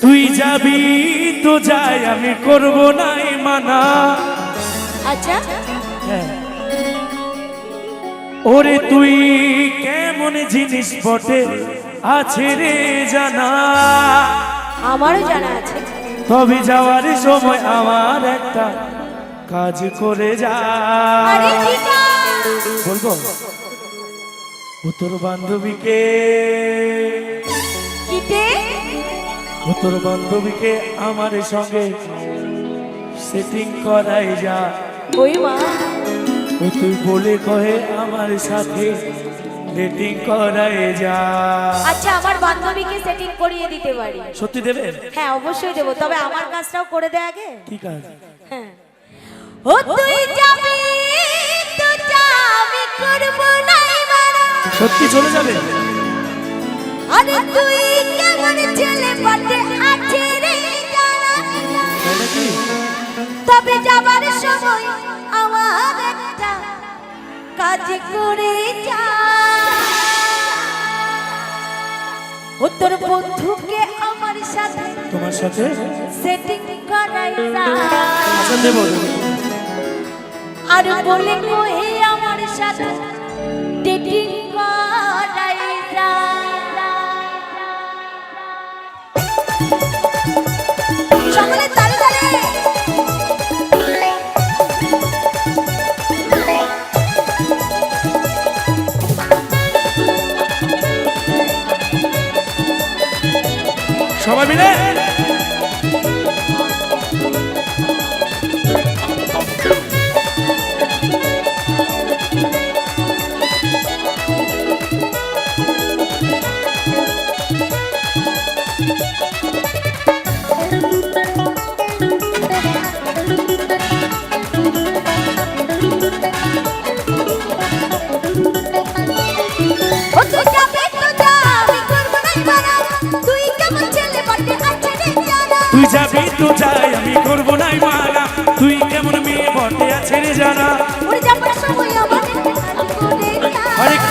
তুই যাবি তো যাই আমি করব নাই মানা। আচ্ছা। হ্যাঁ। ওরে তুই কেমন জিনিস বটে আছে রে জানা। আমারও জানা আছে। তবে যাওয়ার সময় আমার একটা কাজ করে যা। বলব? ও তোর বান্ধবীকে তোর বান্ধবীকে আমার সঙ্গে সেটিং করাই যা। ওই মা। ও তুই বলে কহে আমার সাথে ডেটিং করাই যা। আচ্ছা আমার বান্ধবীকে সেটিং করিয়ে দিতে পারি। সত্যি দেবেন হ্যাঁ অবশ্যই দেবো। তবে আমার কাজটাও করে দে আগে। ঠিক আছে হ্যাঁ। ও তুই যাবি? তো যা আমি করব না মানা সত্যি চলে যাবে? আরে তুই কেমন ছেলে কাজ করে যা ও তোর বন্ধুকে আমার সাথে তোমার সাথে সেটিং করাই। আচ্ছা দেবো। আর বলে কই আমার সাথে ডেটিং સમય મિલે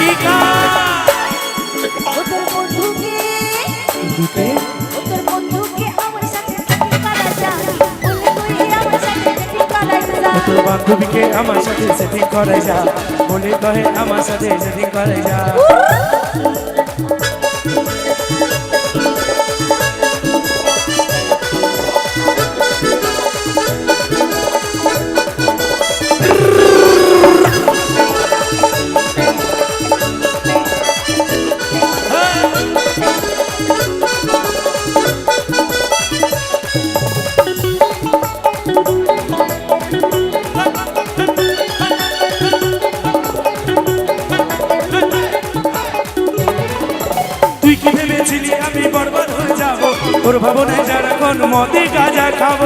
আরে কি কাজ ও তোর বন্ধুকে তোর বন্ধুকে আমার সাথে সেটিং করে যা। বলে কহে আমার সাথে সেটিং করে যা। কি ভেবেছিলি আমি বরবাদ হয়ে যাব। তোর ভাবনায় যারা কোন মদে গাঁজা খাব।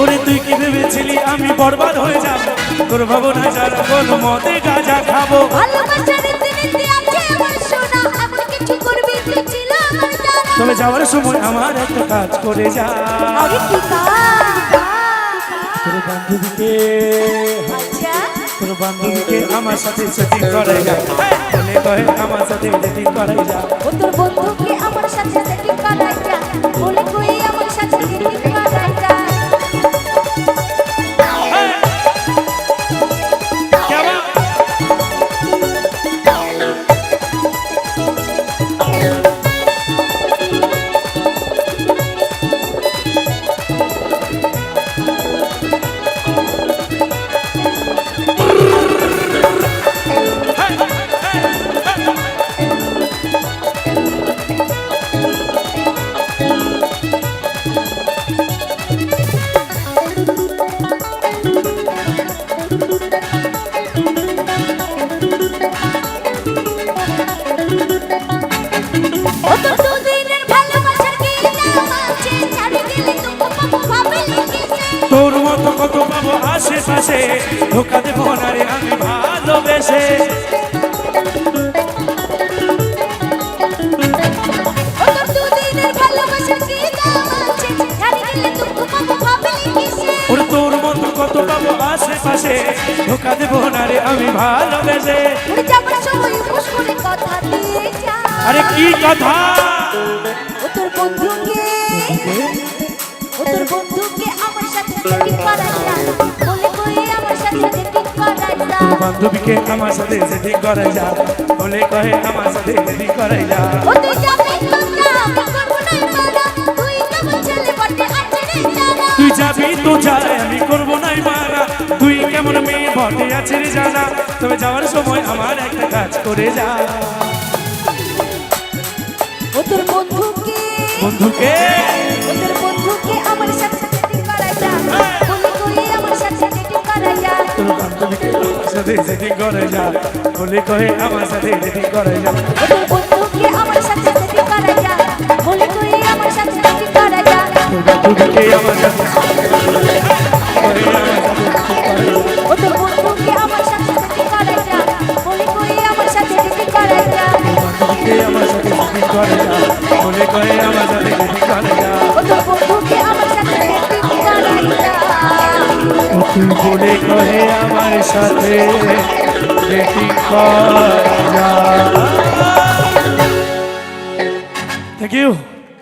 ওরে তুই কি ভেবেছিলি আমি বরবাদ হয়ে যাব? তোর ভাবনায় যারা কোন মদে গাঁজা খাব। ভালোবাসার রীতিনীতি আছে আমার সোনা এমন কিছু করবি তবে যাওয়ার সময় আমার একটা কাজ করে যা। আরে কি তোর বান্ধবীকে আচ্ছা। তোর বান্ধবীকে আমার সাথে সেটিং করাই যা। মনে কহে আমার সাথে সেটিং করাই যা। তোর বন্ধুকে? ধোকা দেবো না রে আমি ভালোবেসে। ওর তোর মতো কত পাবো আশেপাশে। ধোকা দেবো না রে আমি ভালোবেসে। আরে কি কথা? ও তোর বন্ধুকে ও তোর বন্ধুকে আমার সাথে সেটিং করাই বান্ধবীকে আমার সাথে সেটিং করাই যা। বলে কহে আমার সাথে সেটিং করাই যা। তুই যাবি তো যা আমি করব নাই মানা তুই কেমন মেয়ে বটে আছে রে জানা তবে যাওয়ার সময় আমার একটা কাজ করে যা। ও তোর বন্ধুকে? বন্ধুকে? সাথে সেটিং করে যা বলি কহে আমার সাথে সেটিং করে যা বন্ধুকে আমার সাথে সেটিং করে যা বলি কহে আমার সাথে সেটিং করে যা তোর বান্ধবীকে আমার সাথে বলে কহে আমার সাথে থ্যাংক ইউ